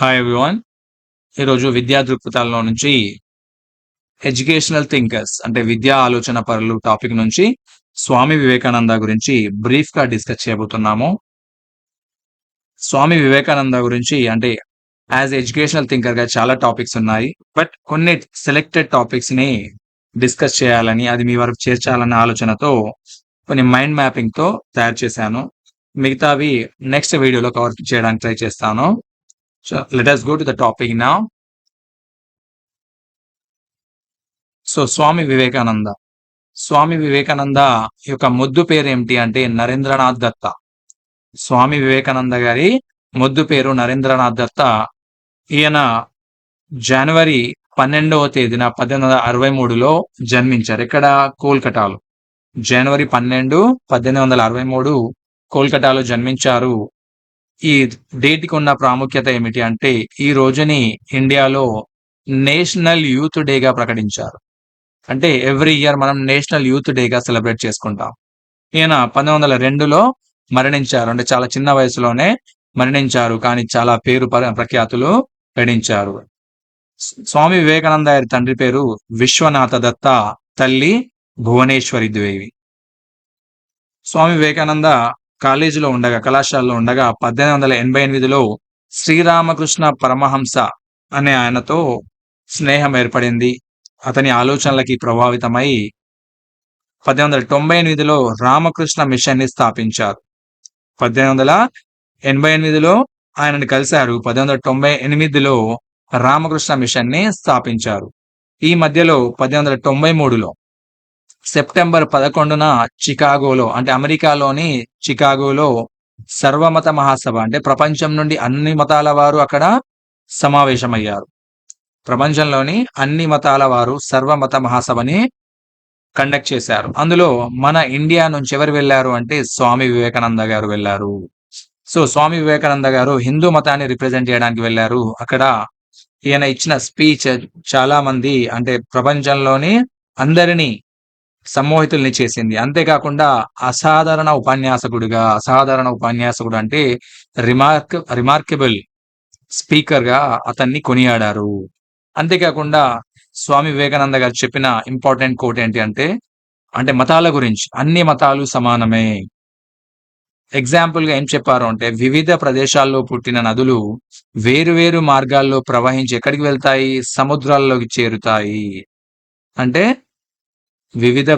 Hi everyone ఈరోజు విద్యా దృక్పథాల్లో నుంచి ఎడ్యుకేషనల్ థింకర్స్ అంటే విద్యా ఆలోచన పరులు టాపిక్ నుంచి స్వామి వివేకానంద గురించి బ్రీఫ్గా డిస్కస్ చేయబోతున్నాము. స్వామి వివేకానంద గురించి అంటే యాజ్ ఎడ్యుకేషనల్ థింకర్గా చాలా టాపిక్స్ ఉన్నాయి. బట్ కొన్ని సెలెక్టెడ్ టాపిక్స్ని డిస్కస్ చేయాలని అది మీ వరకు చేర్చాలన్న ఆలోచనతో కొన్ని మైండ్ మ్యాపింగ్తో తయారు చేశాను. మిగతావి నెక్స్ట్ వీడియోలో కవర్ చేయడానికి ట్రై చేస్తాను. So let us go to the topic now. So Swami Vivekananda Swami Vivekananda యొక్క ముద్దు పేరు ఏమిటి అంటే నరేంద్రనాథ్ దత్త. స్వామి వివేకానంద గారి ముద్దు పేరు నరేంద్రనాథ్ దత్త. ఈయన జనవరి పన్నెండవ తేదీన పద్దెనిమిది వందల అరవై మూడులో జన్మించారు. ఇక్కడ కోల్కటాలో జనవరి పన్నెండు పద్దెనిమిది వందల అరవై మూడు కోల్కటాలో జన్మించారు. ఈ డేట్కి ఉన్న ప్రాముఖ్యత ఏమిటి అంటే ఈ రోజుని ఇండియాలో నేషనల్ యూత్ డేగా ప్రకటించారు. అంటే ఎవ్రీ ఇయర్ మనం నేషనల్ యూత్ డేగా సెలబ్రేట్ చేసుకుంటాం. ఈయన పంతొమ్మిది వందల రెండులో మరణించారు. అంటే చాలా చిన్న వయసులోనే మరణించారు. కానీ చాలా పేరు ప్రఖ్యాతులు గడించారు స్వామి వివేకానంద గారి తండ్రి పేరు విశ్వనాథ దత్త తల్లి భువనేశ్వరి దేవి స్వామి వివేకానంద కాలేజీలో ఉండగా కళాశాలలో ఉండగా పద్దెనిమిది వందల ఎనభై ఎనిమిదిలో శ్రీరామకృష్ణ పరమహంస అనే ఆయనతో స్నేహం ఏర్పడింది. అతని ఆలోచనలకి ప్రభావితమై పద్దెనిమిది వందల తొంభై ఎనిమిదిలో రామకృష్ణ మిషన్ని స్థాపించారు. పద్దెనిమిది వందల ఎనభై ఎనిమిదిలో ఆయనని కలిశారు. పద్దెనిమిది వందల తొంభై ఎనిమిదిలో రామకృష్ణ మిషన్ని స్థాపించారు. ఈ మధ్యలో పద్దెనిమిది వందల తొంభై మూడులో సెప్టెంబర్ పదకొండున చికాగోలో అంటే అమెరికాలోని చికాగోలో సర్వమత మహాసభ అంటే ప్రపంచం నుండి అన్ని మతాల వారు అక్కడ సమావేశమయ్యారు. ప్రపంచంలోని అన్ని మతాల వారు సర్వమత మహాసభని కండక్ట్ చేశారు. అందులో మన ఇండియా నుంచి ఎవరు వెళ్ళారు అంటే స్వామి వివేకానంద గారు వెళ్ళారు. సో స్వామి వివేకానంద గారు హిందూ మతాన్ని రిప్రజెంట్ చేయడానికి వెళ్ళారు. అక్కడ ఈయన ఇచ్చిన స్పీచ్ చాలా మంది అంటే ప్రపంచంలోని అందరినీ సమ్మోహితుల్ని చేసింది. అంతేకాకుండా అసాధారణ ఉపన్యాసకుడిగా అసాధారణ ఉపన్యాసకుడు అంటే రిమార్క్ రిమార్కబుల్ స్పీకర్గా అతన్ని కొనియాడారు. అంతేకాకుండా స్వామి వివేకానంద గారు చెప్పిన ఇంపార్టెంట్ కోట్ ఏంటి అంటే అంటే మతాల గురించి అన్ని మతాలు సమానమే. ఎగ్జాంపుల్గా ఏం చెప్పారు అంటే వివిధ ప్రదేశాల్లో పుట్టిన నదులు వేరు వేరు మార్గాల్లో ప్రవహించి ఎక్కడికి వెళ్తాయి? సముద్రాల్లోకి చేరుతాయి. అంటే వివిధ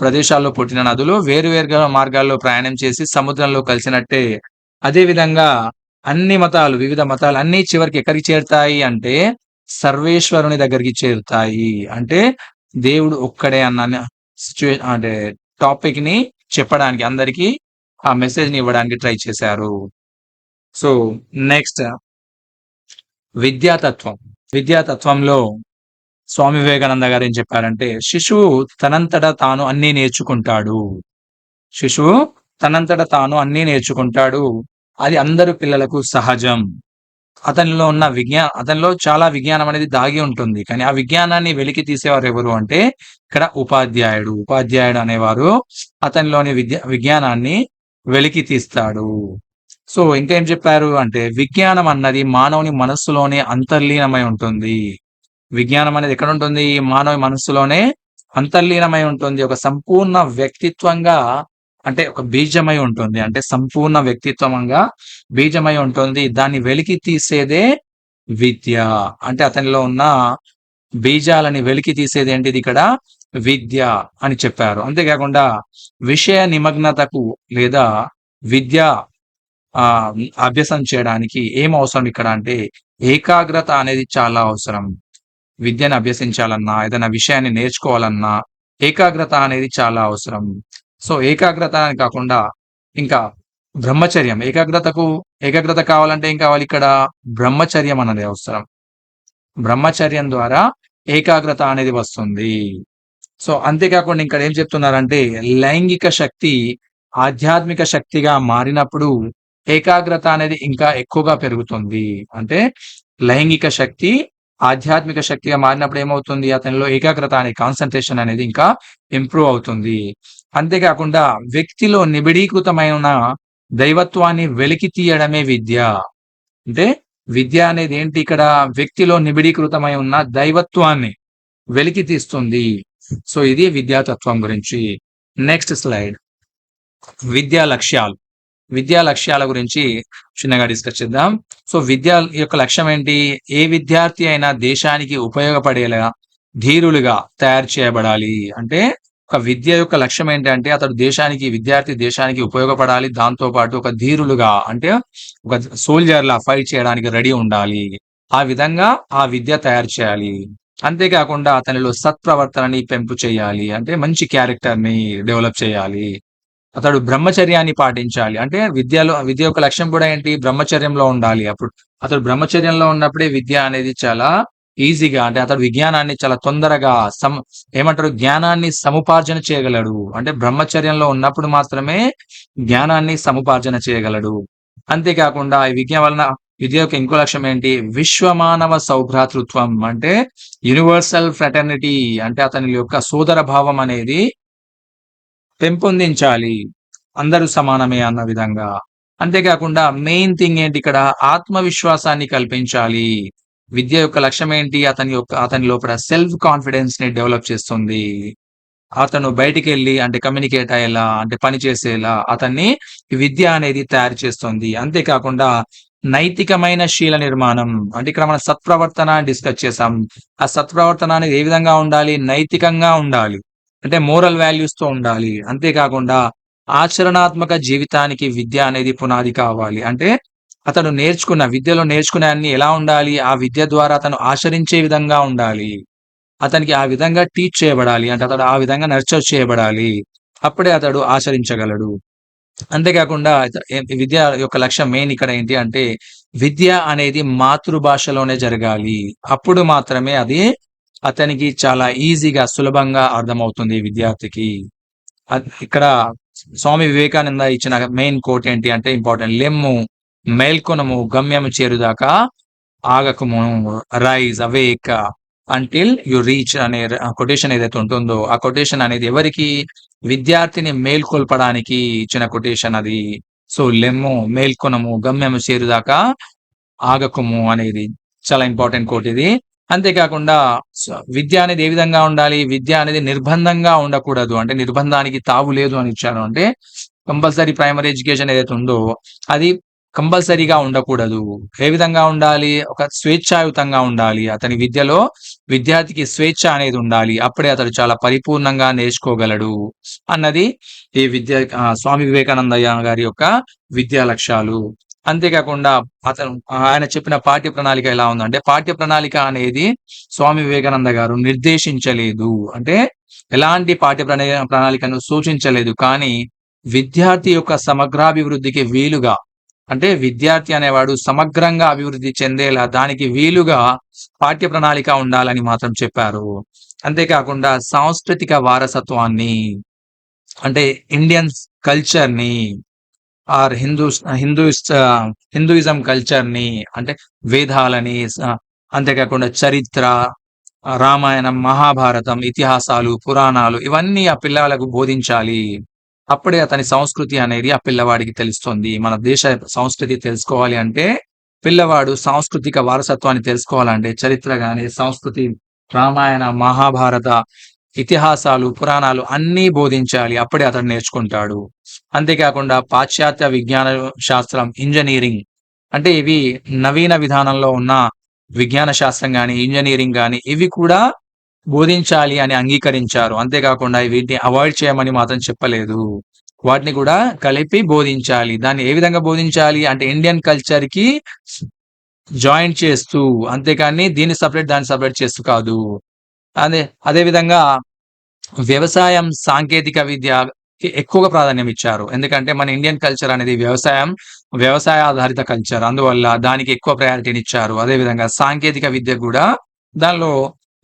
ప్రదేశాల్లో పుట్టిన నదులు వేరు వేరుగా మార్గాల్లో ప్రయాణం చేసి సముద్రంలో కలిసినట్టే అదే విధంగా అన్ని మతాలు వివిధ మతాలు అన్ని చివరికి ఎక్కడికి చేరుతాయి అంటే సర్వేశ్వరుని దగ్గరికి చేరుతాయి. అంటే దేవుడు ఒక్కడే అన్న సిచ్యువే అంటే టాపిక్ని చెప్పడానికి అందరికీ ఆ మెసేజ్ని ఇవ్వడానికి ట్రై చేశారు. సో నెక్స్ట్ విద్యాతత్వం. విద్యాతత్వంలో స్వామి వివేకానంద గారు ఏం చెప్పారంటే శిశువు తనంతట తాను అన్ని నేర్చుకుంటాడు. శిశువు తనంతట తాను అన్ని నేర్చుకుంటాడు. అది అందరు పిల్లలకు సహజం. అతనిలో ఉన్న విజ్ఞా అతనిలో చాలా విజ్ఞానం అనేది దాగి ఉంటుంది. కానీ ఆ విజ్ఞానాన్ని వెలికి తీసేవారు ఎవరు అంటే ఇక్కడ ఉపాధ్యాయుడు. ఉపాధ్యాయుడు అనేవారు అతనిలోని విద్య విజ్ఞానాన్ని వెలికి తీస్తాడు. సో ఇంకా ఏం చెప్పారు అంటే విజ్ఞానం అన్నది మానవుని మనస్సులోనే అంతర్లీనమై ఉంటుంది. విజ్ఞానం అనేది ఎక్కడ ఉంటుంది మానవ మనస్సులోనే అంతర్లీనమై ఉంటుంది. ఒక సంపూర్ణ వ్యక్తిత్వంగా అంటే ఒక బీజమై ఉంటుంది. అంటే సంపూర్ణ వ్యక్తిత్వంగా బీజమై ఉంటుంది. దాన్ని వెలికి తీసేదే విద్య. అంటే అతనిలో ఉన్న బీజాలని వెలికి తీసేది ఏంటిది ఇక్కడ? విద్య అని చెప్పారు. అంతేకాకుండా విషయ నిమగ్నతకు లేదా విద్య ఆ చేయడానికి ఏం అవసరం ఇక్కడ అంటే ఏకాగ్రత అనేది చాలా అవసరం. విద్యను అభ్యసించాలన్నా ఏదైనా విషయాన్ని నేర్చుకోవాలన్నా ఏకాగ్రత అనేది చాలా అవసరం. సో ఏకాగ్రత అని కాకుండా ఇంకా బ్రహ్మచర్యం. ఏకాగ్రతకు ఏకాగ్రత కావాలంటే ఏం కావాలి ఇక్కడ? బ్రహ్మచర్యం అనేది అవసరం. బ్రహ్మచర్యం ద్వారా ఏకాగ్రత అనేది వస్తుంది. సో అంతేకాకుండా ఇక్కడ ఏం చెప్తున్నారంటే లైంగిక శక్తి ఆధ్యాత్మిక శక్తిగా మారినప్పుడు ఏకాగ్రత అనేది ఇంకా ఎక్కువగా పెరుగుతుంది. అంటే లైంగిక శక్తి ఆధ్యాత్మిక శక్తిగా మారినప్పుడు ఏమవుతుంది? అతనిలో ఏకాగ్రత అనే కాన్సన్ట్రేషన్ అనేది ఇంకా ఇంప్రూవ్ అవుతుంది. అంతేకాకుండా వ్యక్తిలో నిబిడీకృతమైన దైవత్వాన్ని వెలికి తీయడమే విద్య. అంటే విద్య అనేది ఏంటి? ఇక్కడ వ్యక్తిలో నిబిడీకృతమై ఉన్న దైవత్వాన్ని వెలికి తీస్తుంది. సో ఇది విద్యాతత్వం గురించి. నెక్స్ట్ స్లైడ్ విద్యా లక్ష్యాలు. విద్యా లక్ష్యాల గురించి చిన్నగా డిస్కస్ చేద్దాం. సో విద్య యొక్క లక్ష్యం ఏంటి? ఏ విద్యార్థి అయినా దేశానికి ఉపయోగపడేలా ధీరులుగా తయారు చేయబడాలి. అంటే ఒక విద్య యొక్క లక్ష్యం ఏంటంటే అతడు దేశానికి విద్యార్థి దేశానికి ఉపయోగపడాలి. దాంతో పాటు ఒక ధీరులుగా అంటే ఒక సోల్జర్ లా ఫైట్ చేయడానికి రెడీ ఉండాలి. ఆ విధంగా ఆ విద్య తయారు చేయాలి. అంతేకాకుండా అతనిలో సత్ప్రవర్తనని పెంపు చేయాలి. అంటే మంచి క్యారెక్టర్ని డెవలప్ చేయాలి. అతడు బ్రహ్మచర్యాన్ని పాటించాలి. అంటే విద్యలో విద్య యొక్క లక్ష్యం కూడా ఏంటి? బ్రహ్మచర్యంలో ఉండాలి అప్పుడు. అతడు బ్రహ్మచర్యంలో ఉన్నప్పుడే విద్య అనేది చాలా ఈజీగా అంటే అతడు విజ్ఞానాన్ని చాలా తొందరగా సమ ఏమంటారు? జ్ఞానాన్ని సముపార్జన చేయగలడు. అంటే బ్రహ్మచర్యంలో ఉన్నప్పుడు మాత్రమే జ్ఞానాన్ని సముపార్జన చేయగలడు. అంతేకాకుండా ఈ విద్య వలన విద్య యొక్క ఇంకో లక్ష్యం ఏంటి? విశ్వమానవ సౌభ్రాతృత్వం. అంటే యూనివర్సల్ ఫ్రెటర్నిటీ అంటే అతని యొక్క సోదర భావం అనేది పెంపొందించాలి. అందరూ సమానమే అన్న విధంగా. అంతేకాకుండా మెయిన్ థింగ్ ఏంటి ఇక్కడ? ఆత్మవిశ్వాసాన్ని కల్పించాలి. విద్య యొక్క లక్ష్యం ఏంటి? అతని యొక్క అతని లోపల సెల్ఫ్ కాన్ఫిడెన్స్ని డెవలప్ చేస్తుంది. అతను బయటికి వెళ్ళి అంటే కమ్యూనికేట్ అయ్యేలా అంటే పని చేసేలా అతన్ని విద్య అనేది తయారు చేస్తుంది. అంతేకాకుండా నైతికమైన శీల నిర్మాణం అంటే ఇక్కడ మనం సత్ప్రవర్తన డిస్కస్ చేసాం ఆ సత్ప్రవర్తన అనేది ఏ విధంగా ఉండాలి? నైతికంగా ఉండాలి. అంటే మోరల్ వాల్యూస్తో ఉండాలి. అంతేకాకుండా ఆచరణాత్మక జీవితానికి విద్య అనేది పునాది కావాలి. అంటే అతను నేర్చుకున్న విద్యలో నేర్చుకునే అన్ని ఎలా ఉండాలి? ఆ విద్య ద్వారా అతను ఆచరించే విధంగా ఉండాలి. అతనికి ఆ విధంగా టీచ్ చేయబడాలి. అంటే అతడు ఆ విధంగా నర్చర్ చేయబడాలి. అప్పుడే అతడు ఆచరించగలడు. అంతేకాకుండా విద్య యొక్క లక్ష్యం మెయిన్ ఇక్కడ ఏంటి అంటే విద్య అనేది మాతృభాషలోనే జరగాలి. అప్పుడు మాత్రమే అది అతనికి చాలా ఈజీగా సులభంగా అర్థమవుతుంది విద్యార్థికి. ఇక్కడ స్వామి వివేకానంద ఇచ్చిన మెయిన్ కోట్ ఏంటి అంటే ఇంపార్టెంట్. లెమ్ము మేల్కొనము గమ్యము చేరుదాకా ఆగకము rise awake until you reach అనే కొటేషన్ ఏదైతే ఉంటుందో ఆ కొటేషన్ అనేది ఎవరికి? విద్యార్థిని మేల్కొల్పడానికి ఇచ్చిన కొటేషన్ అది. సో లెమ్ము మేల్కొనము గమ్యము చేరుదాకా ఆగకము అనేది చాలా ఇంపార్టెంట్ కోట్ ఇది. అంతేకాకుండా విద్య అనేది ఏ విధంగా ఉండాలి? విద్య అనేది నిర్బంధంగా ఉండకూడదు. అంటే నిర్బంధానికి తావు లేదు అని ఇచ్చాను అంటే కంపల్సరీ ప్రైమరీ ఎడ్యుకేషన్ ఏదైతే ఉందో అది కంపల్సరీగా ఉండకూడదు. ఏ విధంగా ఉండాలి? ఒక స్వేచ్ఛాయుతంగా ఉండాలి. అతని విద్యలో విద్యార్థికి స్వేచ్ఛ అనేది ఉండాలి. అప్పుడే అతడు చాలా పరిపూర్ణంగా నేర్చుకోగలడు అన్నది ఈ విద్య స్వామి వివేకానందయ్య గారి యొక్క విద్యా లక్ష్యాలు. అంతేకాకుండా అతను ఆయన చెప్పిన పాఠ్య ప్రణాళిక ఎలా ఉందంటే పాఠ్య ప్రణాళిక అనేది స్వామి వివేకానంద గారు నిర్దేశించలేదు. అంటే ఎలాంటి పాఠ్య ప్రణాళికను సూచించలేదు. కానీ విద్యార్థి యొక్క సమగ్రాభివృద్ధికి వీలుగా అంటే విద్యార్థి అనేవాడు సమగ్రంగా అభివృద్ధి చెందేలా దానికి వీలుగా పాఠ్య ప్రణాళిక ఉండాలని మాత్రం చెప్పారు. అంతేకాకుండా సాంస్కృతిక వారసత్వాన్ని అంటే ఇండియన్ కల్చర్ని ఆర్ హిందూ హిందూ హిందూయిజం కల్చర్ని అంటే వేదాలని అంతేకాకుండా చరిత్ర రామాయణం మహాభారతం ఇతిహాసాలు పురాణాలు ఇవన్నీ ఆ పిల్లలకు బోధించాలి. అప్పుడే అతని సంస్కృతి అనేది ఆ పిల్లవాడికి తెలుస్తుంది. మన దేశ సంస్కృతి తెలుసుకోవాలి అంటే పిల్లవాడు సాంస్కృతిక వారసత్వాన్ని తెలుసుకోవాలంటే చరిత్ర కానీ సంస్కృతి రామాయణ మహాభారత ఇతిహాసాలు పురాణాలు అన్నీ బోధించాలి. అప్పుడే అతడు నేర్చుకుంటాడు. అంతేకాకుండా పాశ్చాత్య విజ్ఞాన శాస్త్రం ఇంజనీరింగ్ అంటే ఇవి నవీన విధానంలో ఉన్న విజ్ఞాన శాస్త్రం కానీ ఇంజనీరింగ్ కానీ ఇవి కూడా బోధించాలి అని అంగీకరించారు. అంతేకాకుండా వీటిని అవాయిడ్ చేయమని మాత్రం చెప్పలేదు. వాటిని కూడా కలిపి బోధించాలి. దాన్ని ఏ విధంగా బోధించాలి అంటే ఇండియన్ కల్చర్కి జాయిన్ చేస్తూ అంతేకాని దీన్ని సపరేట్ దాన్ని సపరేట్ చేస్తూ కాదు. అదే అదే విధంగా వ్యవసాయం సాంకేతిక విద్య ఎక్కువగా ప్రాధాన్యం ఇచ్చారు. ఎందుకంటే మన ఇండియన్ కల్చర్ అనేది వ్యవసాయం వ్యవసాయ ఆధారిత కల్చర్. అందువల్ల దానికి ఎక్కువ ప్రయారిటీని ఇచ్చారు. అదే విధంగా సాంకేతిక విద్య కూడా దానిలో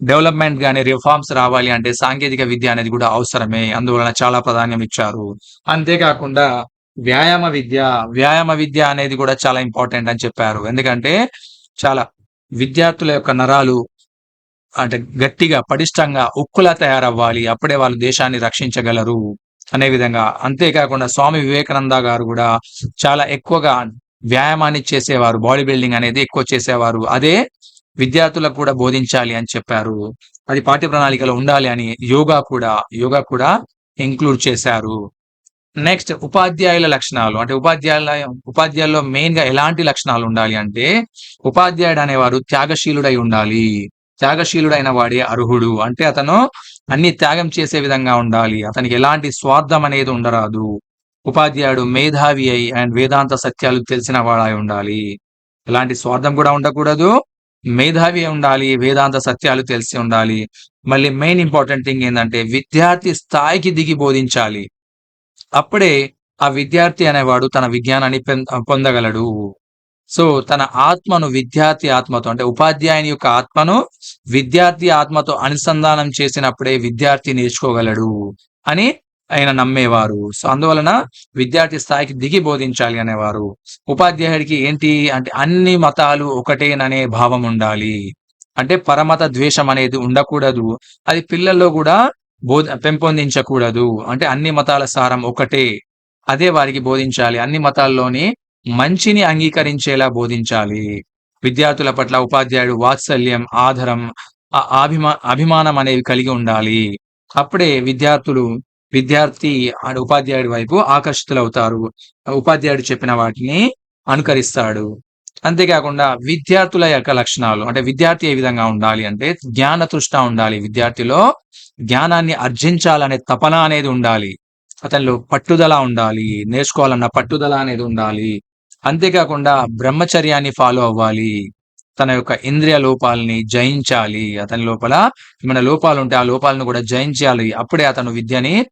డెవలప్మెంట్ కానీ రిఫార్మ్స్ రావాలి అంటే సాంకేతిక విద్య అనేది కూడా అవసరమే. అందువలన చాలా ప్రాధాన్యం ఇచ్చారు. అంతేకాకుండా వ్యాయామ విద్య వ్యాయామ విద్య అనేది కూడా చాలా ఇంపార్టెంట్ అని చెప్పారు. ఎందుకంటే చాలా విద్యార్థుల యొక్క నరాలు అంటే గట్టిగా పటిష్టంగా ఉక్కులా తయారవ్వాలి. అప్పుడే వాళ్ళు దేశాన్ని రక్షించగలరు అనే విధంగా. అంతేకాకుండా స్వామి వివేకానంద గారు కూడా చాలా ఎక్కువగా వ్యాయామాన్ని చేసేవారు. బాడీ బిల్డింగ్ అనేది ఎక్కువ చేసేవారు. అదే విద్యార్థులకు కూడా బోధించాలి అని చెప్పారు. అది పాఠ్య ప్రణాళికలో ఉండాలి అని యోగా కూడా యోగా కూడా ఇంక్లూడ్ చేశారు. నెక్స్ట్ ఉపాధ్యాయుల లక్షణాలు. అంటే ఉపాధ్యాయుల ఉపాధ్యాయుల్లో మెయిన్గా ఎలాంటి లక్షణాలు ఉండాలి అంటే ఉపాధ్యాయుడు అనేవారు త్యాగశీలుడై ఉండాలి. త్యాగశీలుడైన వాడే అర్హుడు. అంటే అతను అన్ని త్యాగం చేసే విధంగా ఉండాలి. అతనికి ఎలాంటి స్వార్థం అనేది ఉండరాదు. ఉపాధ్యాయుడు మేధావి అయి అండ్ వేదాంత సత్యాలు తెలిసిన వాడై ఉండాలి. ఎలాంటి స్వార్థం కూడా ఉండకూడదు. మేధావి ఉండాలి వేదాంత సత్యాలు తెలిసి ఉండాలి. మళ్ళీ మెయిన్ ఇంపార్టెంట్ థింగ్ ఏంటంటే విద్యార్థి స్థాయికి దిగి బోధించాలి. అప్పుడే ఆ విద్యార్థి అనేవాడు తన విజ్ఞానాన్ని పొందగలడు. సో తన ఆత్మను విద్యార్థి ఆత్మతో అంటే ఉపాధ్యాయుని యొక్క ఆత్మను విద్యార్థి ఆత్మతో అనుసంధానం చేసినప్పుడే విద్యార్థి నేర్చుకోగలడు అని ఆయన నమ్మేవారు. సో అందువలన విద్యార్థి స్థాయికి దిగి బోధించాలి అనేవారు. ఉపాధ్యాయుడికి ఏంటి అంటే అన్ని మతాలు ఒకటేననే భావం ఉండాలి. అంటే పరమత ద్వేషం అనేది ఉండకూడదు. అది పిల్లల్లో కూడా బోధ పెంపొందించకూడదు. అంటే అన్ని మతాల సారం ఒకటే. అదే వారికి బోధించాలి. అన్ని మతాల్లోని మంచిని అంగీకరించేలా బోధించాలి. విద్యార్థుల పట్ల ఉపాధ్యాయుడు వాత్సల్యం ఆధారం అభిమా అభిమానం అనేవి కలిగి ఉండాలి. అప్పుడే విద్యార్థులు విద్యార్థి ఉపాధ్యాయుడి వైపు ఆకర్షితులవుతారు. ఉపాధ్యాయుడు చెప్పిన వాటిని అనుకరిస్తాడు. అంతేకాకుండా విద్యార్థుల యొక్క లక్షణాలు అంటే విద్యార్థి ఏ విధంగా ఉండాలి అంటే జ్ఞాన తృష్ట ఉండాలి. విద్యార్థిలో జ్ఞానాన్ని అర్జించాలనే తపన అనేది ఉండాలి. అతనిలో పట్టుదల ఉండాలి. నేర్చుకోవాలన్న పట్టుదల అనేది ఉండాలి. అంతేకాకుండా బ్రహ్మచర్యాన్ని ఫాలో అవ్వాలి. తన యొక్క ఇంద్రియ లోపాలని జయించాలి. అతని లోపల ఏమైనా లోపాలు ఉంటే ఆ లోపాలను కూడా జయించాలి. అప్పుడే అతను విద్యని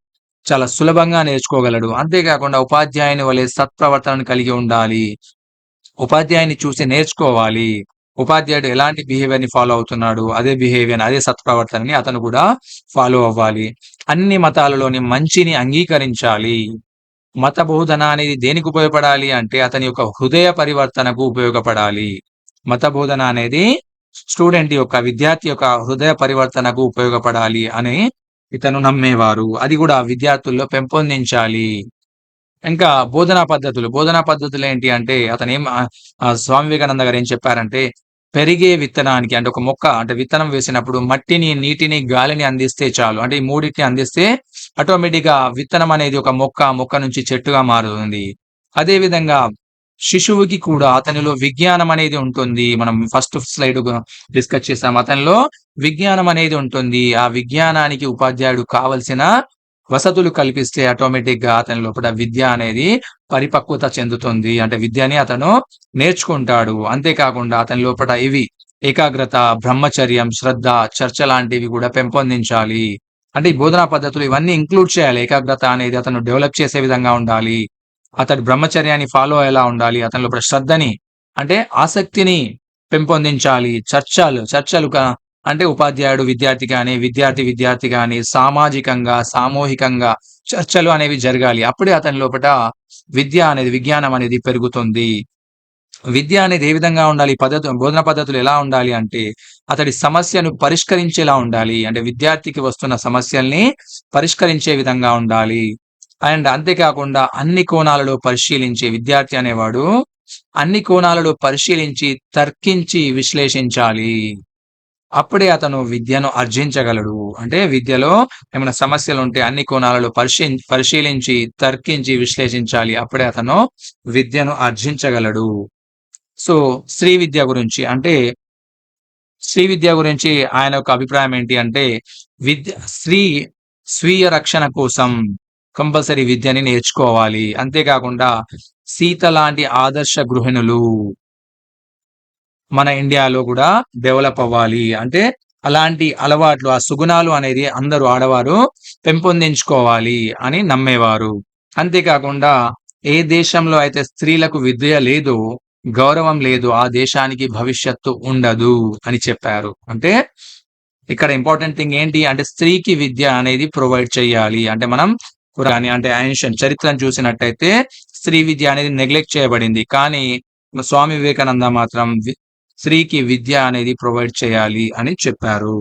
చాలా సులభంగా నేర్చుకోగలడు. అంతేకాకుండా ఉపాధ్యాయుని వలె సత్ప్రవర్తనను కలిగి ఉండాలి. ఉపాధ్యాయుని చూసి నేర్చుకోవాలి. ఉపాధ్యాయుడు ఎలాంటి బిహేవియర్ని ఫాలో అవుతున్నాడు? అదే బిహేవియర్ అదే సత్ప్రవర్తనని అతను కూడా ఫాలో అవ్వాలి. అన్ని మతాలలోని మంచిని అంగీకరించాలి. మత బోధన అనేది దేనికి ఉపయోగపడాలి అంటే అతని యొక్క హృదయ పరివర్తనకు ఉపయోగపడాలి. మత బోధన అనేది స్టూడెంట్ యొక్క విద్యార్థి యొక్క హృదయ పరివర్తనకు ఉపయోగపడాలి అని ఇతను నమ్మేవారు. అది కూడా విద్యార్థుల్లో పెంపొందించాలి. ఇంకా బోధనా పద్ధతులు. బోధనా పద్ధతులు ఏంటి అంటే అతను ఏం స్వామి వివేకానంద గారు ఏం చెప్పారంటే పెరిగే విత్తనానికి అంటే ఒక మొక్క అంటే విత్తనం వేసినప్పుడు మట్టిని నీటిని గాలిని అందిస్తే చాలు. అంటే ఈ మూడింటిని అందిస్తే ఆటోమేటిక్గా విత్తనం అనేది ఒక మొక్క మొక్క నుంచి చెట్టుగా మారుతుంది. అదే విధంగా శిశువుకి కూడా అతనిలో విజ్ఞానం అనేది ఉంటుంది. మనం ఫస్ట్ స్లైడ్ డిస్కస్ చేసాం. అతనిలో విజ్ఞానం అనేది ఉంటుంది. ఆ విజ్ఞానానికి ఉపాధ్యాయుడు కావలసిన వసతులు కల్పిస్తే ఆటోమేటిక్గా అతని లోపల విద్య అనేది పరిపక్వత చెందుతుంది. అంటే విద్యని అతను నేర్చుకుంటాడు. అంతేకాకుండా అతని లోపల ఇవి ఏకాగ్రత బ్రహ్మచర్యం శ్రద్ధ చర్చ లాంటివి కూడా పెంపొందించాలి. అంటే ఈ బోధనా పద్ధతులు ఇవన్నీ ఇంక్లూడ్ చేయాలి. ఏకాగ్రత అనేది అతను డెవలప్ చేసే విధంగా ఉండాలి. అతడి బ్రహ్మచర్యాన్ని ఫాలో అయ్యేలా ఉండాలి. అతని లోపల శ్రద్ధని అంటే ఆసక్తిని పెంపొందించాలి. చర్చలు చర్చలు అంటే ఉపాధ్యాయుడు విద్యార్థి కానీ విద్యార్థి విద్యార్థి కానీ సామాజికంగా సామూహికంగా చర్చలు అనేవి జరగాలి. అప్పుడే అతని లోపల విద్య అనేది విజ్ఞానం అనేది పెరుగుతుంది. విద్య అనేది ఏ విధంగా ఉండాలి? పద్ధతి బోధన పద్ధతులు ఎలా ఉండాలి అంటే అతడి సమస్యను పరిష్కరించేలా ఉండాలి. అంటే విద్యార్థికి వస్తున్న సమస్యల్ని పరిష్కరించే విధంగా ఉండాలి. అండ్ అంతేకాకుండా అన్ని కోణాలలో పరిశీలించే విద్యార్థి అనేవాడు అన్ని కోణాలలో పరిశీలించి తర్కించి విశ్లేషించాలి. అప్పుడే అతను విద్యను అర్జించగలడు అంటే విద్యలో ఏమైనా సమస్యలు ఉంటే అన్ని కోణాలలో పరిశీ పరిశీలించి తర్కించి విశ్లేషించాలి. అప్పుడే అతను విద్యను అర్జించగలడు సో శ్రీ విద్య గురించి అంటే శ్రీ విద్య గురించి ఆయన యొక్క అభిప్రాయం ఏంటి అంటే విద్య స్త్రీ స్వీయ రక్షణ కోసం కంపల్సరీ విద్యని నేర్చుకోవాలి. అంతేకాకుండా సీత లాంటి ఆదర్శ గృహిణులు మన ఇండియాలో కూడా డెవలప్ అవ్వాలి. అంటే అలాంటి అలవాట్లు ఆ సుగుణాలు అనేది అందరూ ఆడవారు పెంపొందించుకోవాలి అని నమ్మేవారు. అంతేకాకుండా ఏ దేశంలో అయితే స్త్రీలకు విద్య లేదు గౌరవం లేదు ఆ దేశానికి భవిష్యత్తు ఉండదు అని చెప్పారు. అంటే ఇక్కడ ఇంపార్టెంట్ థింగ్ ఏంటి అంటే స్త్రీకి విద్య అనేది ప్రొవైడ్ చేయాలి. అంటే మనం కానీ అంటే యాన్షన్ చరిత్రను చూసినట్టయితే స్త్రీ విద్య అనేది నెగ్లెక్ట్ చేయబడింది. కానీ స్వామి వివేకానంద మాత్రం స్త్రీకి విద్య అనేది ప్రొవైడ్ చేయాలి అని చెప్పారు.